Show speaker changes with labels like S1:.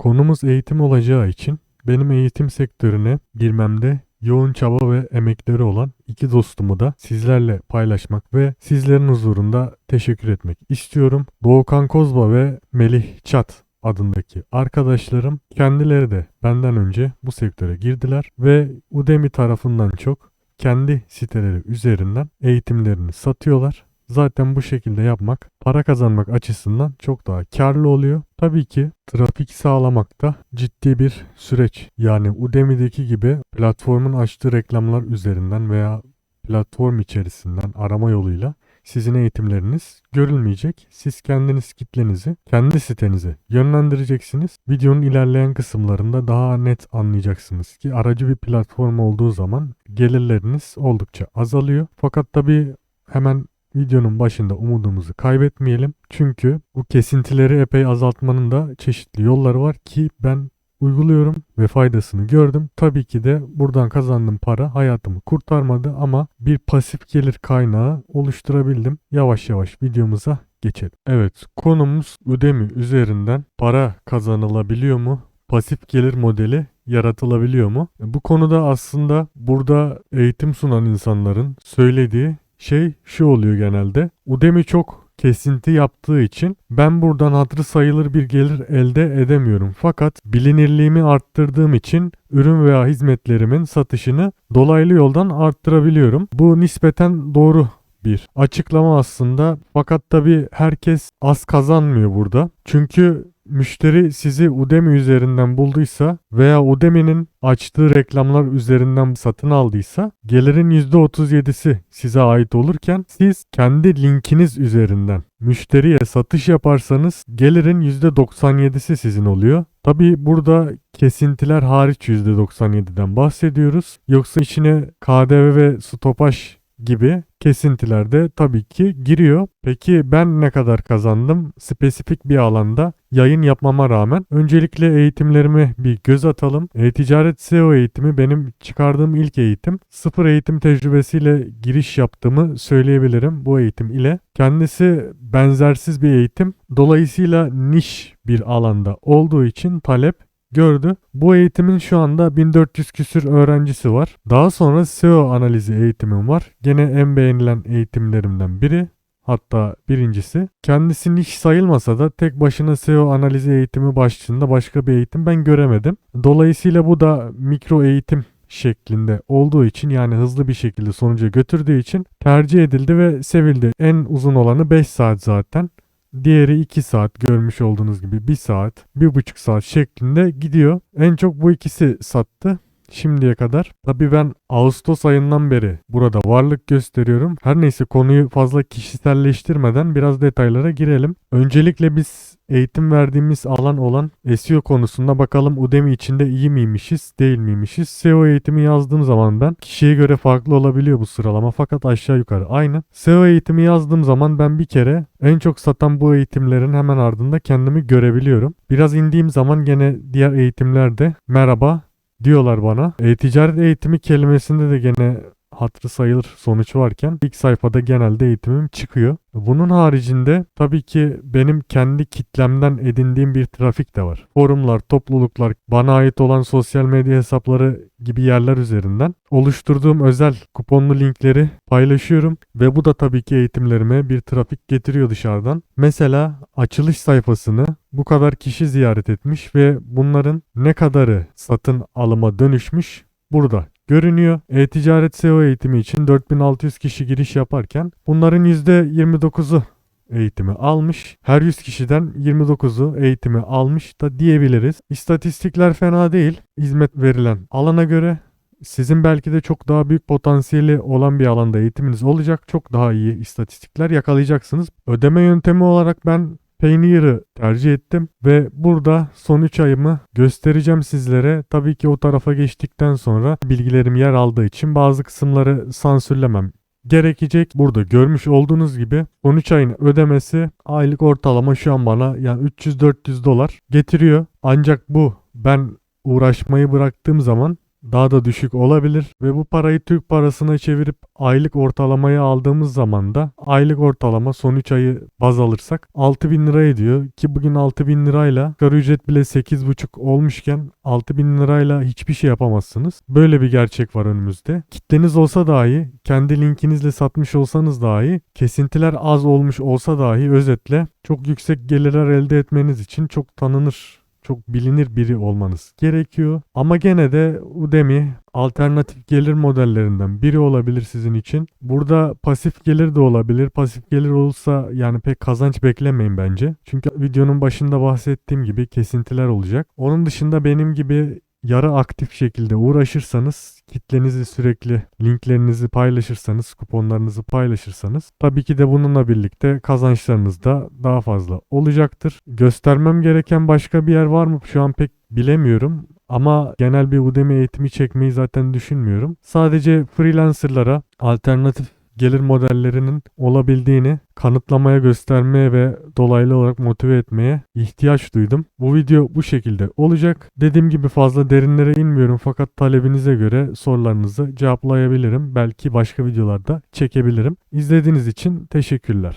S1: Konumuz eğitim olacağı için benim eğitim sektörüne girmemde yoğun çaba ve emekleri olan iki dostumu da sizlerle paylaşmak ve sizlerin huzurunda teşekkür etmek istiyorum. Doğukan Kozba ve Melih Çat adındaki arkadaşlarım kendileri de benden önce bu sektöre girdiler ve Udemy tarafından çok kendi siteleri üzerinden eğitimlerini satıyorlar. Zaten bu şekilde yapmak para kazanmak açısından çok daha karlı oluyor. Tabii ki trafik sağlamak da ciddi bir süreç. Yani Udemy'deki gibi platformun açtığı reklamlar üzerinden veya platform içerisinden arama yoluyla sizin eğitimleriniz görülmeyecek. Siz kendiniz kitlenizi kendi sitenize yönlendireceksiniz. Videonun ilerleyen kısımlarında daha net anlayacaksınız ki aracı bir platform olduğu zaman gelirleriniz oldukça azalıyor. Fakat tabii hemen videonun başında umudumuzu kaybetmeyelim. Çünkü bu kesintileri epey azaltmanın da çeşitli yolları var ki ben uyguluyorum ve faydasını gördüm. Tabii ki de buradan kazandığım para hayatımı kurtarmadı ama bir pasif gelir kaynağı oluşturabildim. Yavaş yavaş videomuza geçelim. Evet konumuz Udemy üzerinden para kazanılabiliyor mu? Pasif gelir modeli yaratılabiliyor mu? Bu konuda aslında burada eğitim sunan insanların söylediği şey şu oluyor genelde. Udemy çok kesinti yaptığı için ben buradan hatırı sayılır bir gelir elde edemiyorum. Fakat bilinirliğimi arttırdığım için ürün veya hizmetlerimin satışını dolaylı yoldan arttırabiliyorum. Bu nispeten doğru bir açıklama aslında. Fakat tabi herkes az kazanmıyor burada. Çünkü müşteri sizi Udemy üzerinden bulduysa veya Udemy'nin açtığı reklamlar üzerinden satın aldıysa gelirin %37'si size ait olurken siz kendi linkiniz üzerinden müşteriye satış yaparsanız gelirin %97'si sizin oluyor. Tabi burada kesintiler hariç %97'den bahsediyoruz. Yoksa içine KDV ve stopaj gibi kesintiler de tabii ki giriyor. Peki ben ne kadar kazandım? Spesifik bir alanda yayın yapmama rağmen öncelikle eğitimlerime bir göz atalım. E-ticaret SEO eğitimi benim çıkardığım ilk eğitim. Sıfır eğitim tecrübesiyle giriş yaptığımı söyleyebilirim bu eğitim ile. Kendisi benzersiz bir eğitim. Dolayısıyla niş bir alanda olduğu için talep gördü. Bu eğitimin şu anda 1400 küsür öğrencisi var. Daha sonra SEO analizi eğitimim var. Gene en beğenilen eğitimlerimden biri. Hatta birincisi. Kendisi niş sayılmasa da tek başına SEO analizi eğitimi başlığında başka bir eğitim ben göremedim. Dolayısıyla bu da mikro eğitim şeklinde olduğu için yani hızlı bir şekilde sonuca götürdüğü için tercih edildi ve sevildi. En uzun olanı 5 saat zaten. Diğeri 2 saat görmüş olduğunuz gibi 1 saat, 1,5 saat şeklinde gidiyor. En çok bu ikisi sattı şimdiye kadar. Tabi ben Ağustos ayından beri burada varlık gösteriyorum. Her neyse konuyu fazla kişiselleştirmeden biraz detaylara girelim. Öncelikle biz eğitim verdiğimiz alan olan SEO konusunda bakalım Udemy içinde iyi miymişiz, değil miymişiz. SEO eğitimi yazdığım zaman ben kişiye göre farklı olabiliyor bu sıralama fakat aşağı yukarı aynı. SEO eğitimi yazdığım zaman ben bir kere en çok satan bu eğitimlerin hemen ardında kendimi görebiliyorum. Biraz indiğim zaman gene diğer eğitimlerde merhaba diyorlar bana. E-ticaret eğitimi kelimesinde de gene hatırı sayılır sonuç varken ilk sayfada genelde eğitimim çıkıyor. Bunun haricinde tabii ki benim kendi kitlemden edindiğim bir trafik de var. Forumlar, topluluklar, bana ait olan sosyal medya hesapları gibi yerler üzerinden oluşturduğum özel kuponlu linkleri paylaşıyorum ve bu da tabii ki eğitimlerime bir trafik getiriyor dışarıdan. Mesela açılış sayfasını bu kadar kişi ziyaret etmiş ve bunların ne kadarı satın alıma dönüşmüş burada görünüyor. E-ticaret SEO eğitimi için 4600 kişi giriş yaparken bunların %29'u eğitimi almış. Her 100 kişiden 29'u eğitimi almış da diyebiliriz. İstatistikler fena değil. Hizmet verilen alana göre sizin belki de çok daha büyük potansiyeli olan bir alanda eğitiminiz olacak. Çok daha iyi istatistikler yakalayacaksınız. Ödeme yöntemi olarak ben Payoneer'ı tercih ettim ve burada son 3 ayımı göstereceğim sizlere. Tabii ki o tarafa geçtikten sonra bilgilerim yer aldığı için bazı kısımları sansürlemem gerekecek. Burada görmüş olduğunuz gibi 13 ayın ödemesi aylık ortalama şu an bana yani 300-400 dolar getiriyor. Ancak bu ben uğraşmayı bıraktığım zaman daha da düşük olabilir ve bu parayı Türk parasına çevirip aylık ortalamayı aldığımız zaman da aylık ortalama son 3 ayı baz alırsak 6000 lira ediyor ki bugün 6000 lirayla asgari ücret bile 8,5 olmuşken 6000 lirayla hiçbir şey yapamazsınız. Böyle bir gerçek var önümüzde. Kitleniz olsa dahi, kendi linkinizle satmış olsanız dahi, kesintiler az olmuş olsa dahi özetle çok yüksek gelirler elde etmeniz için çok tanınır çok bilinir biri olmanız gerekiyor. Ama gene de Udemy alternatif gelir modellerinden biri olabilir sizin için. Burada pasif gelir de olabilir. Pasif gelir olursa yani pek kazanç beklemeyin bence. Çünkü videonun başında bahsettiğim gibi kesintiler olacak. Onun dışında benim gibi yarı aktif şekilde uğraşırsanız, kitlenizi sürekli linklerinizi paylaşırsanız, kuponlarınızı paylaşırsanız tabii ki de bununla birlikte kazançlarınız da daha fazla olacaktır. Göstermem gereken başka bir yer var mı? Şu an pek bilemiyorum. Ama genel bir Udemy eğitimi çekmeyi zaten düşünmüyorum. Sadece freelancerlara alternatif gelir modellerinin olabildiğini kanıtlamaya, göstermeye ve dolaylı olarak motive etmeye ihtiyaç duydum. Bu video bu şekilde olacak. Dediğim gibi fazla derinlere inmiyorum fakat talebinize göre sorularınızı cevaplayabilirim. Belki başka videolarda çekebilirim. İzlediğiniz için teşekkürler.